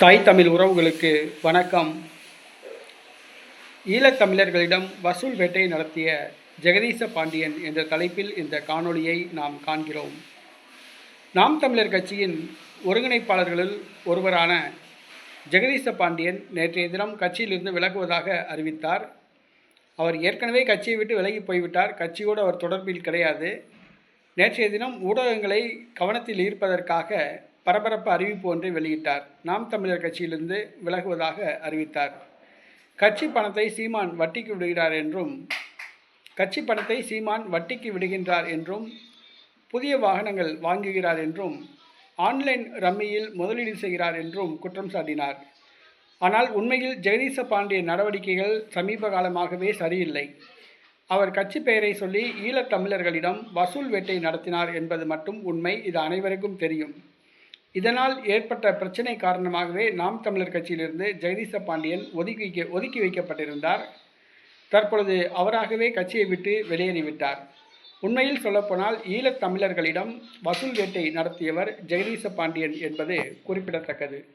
தாய் தமிழ் உறவுகளுக்கு வணக்கம். ஈழத்தமிழர்களிடம் வசூல் வேட்டை நடத்திய ஜெகதீச பாண்டியன் என்ற தலைப்பில் இந்த காணொளியை நாம் காண்கிறோம். நாம் தமிழர் கட்சியின் ஒருங்கிணைப்பாளர்களில் ஒருவரான ஜெகதீச பாண்டியன் நேற்றைய தினம் கட்சியிலிருந்து விலகுவதாக அறிவித்தார். அவர் ஏற்கனவே கட்சியை விட்டு விலகி போய்விட்டார். கட்சியோடு அவர் தொடர்பில் கிடையாது. நேற்றைய தினம் ஊடகங்களை கவனத்தில் ஈர்ப்பதற்காக பரபரப்பு அறிவிப்பு ஒன்றை வெளியிட்டார். நாம் தமிழர் கட்சியிலிருந்து விலகுவதாக அறிவித்தார். கட்சி பணத்தை சீமான் வட்டிக்கு விடுகிறார் என்றும் கட்சி பணத்தை சீமான் வட்டிக்கு விடுகின்றார் என்றும் புதிய வாகனங்கள் வாங்குகிறார் என்றும் ஆன்லைன் ரம்மியில் முதலீடு செய்கிறார் என்றும் குற்றம் சாட்டினார். ஆனால் உண்மையில் ஜெகதீச பாண்டிய நடவடிக்கைகள் சமீப காலமாகவே சரியில்லை. அவர் கட்சி பெயரை சொல்லி ஈழத்தமிழர்களிடம் வசூல் வேட்டை நடத்தினார் என்பது மட்டும் உண்மை. இது அனைவருக்கும் தெரியும். இதனால் ஏற்பட்ட பிரச்சனை காரணமாகவே நாம் தமிழர் கட்சியிலிருந்து ஜெகதீச பாண்டியன் ஒதுக்கி வைக்க ஒதுக்கி வைக்கப்பட்டிருந்தார். தற்பொழுது அவராகவே கட்சியை விட்டு வெளியேறிவிட்டார் உண்மையில் சொல்லப்போனால் ஈழத் தமிழர்களிடம் வசூல் வேட்டை நடத்தியவர் ஜெகதீச பாண்டியன் என்பது குறிப்பிடத்தக்கது.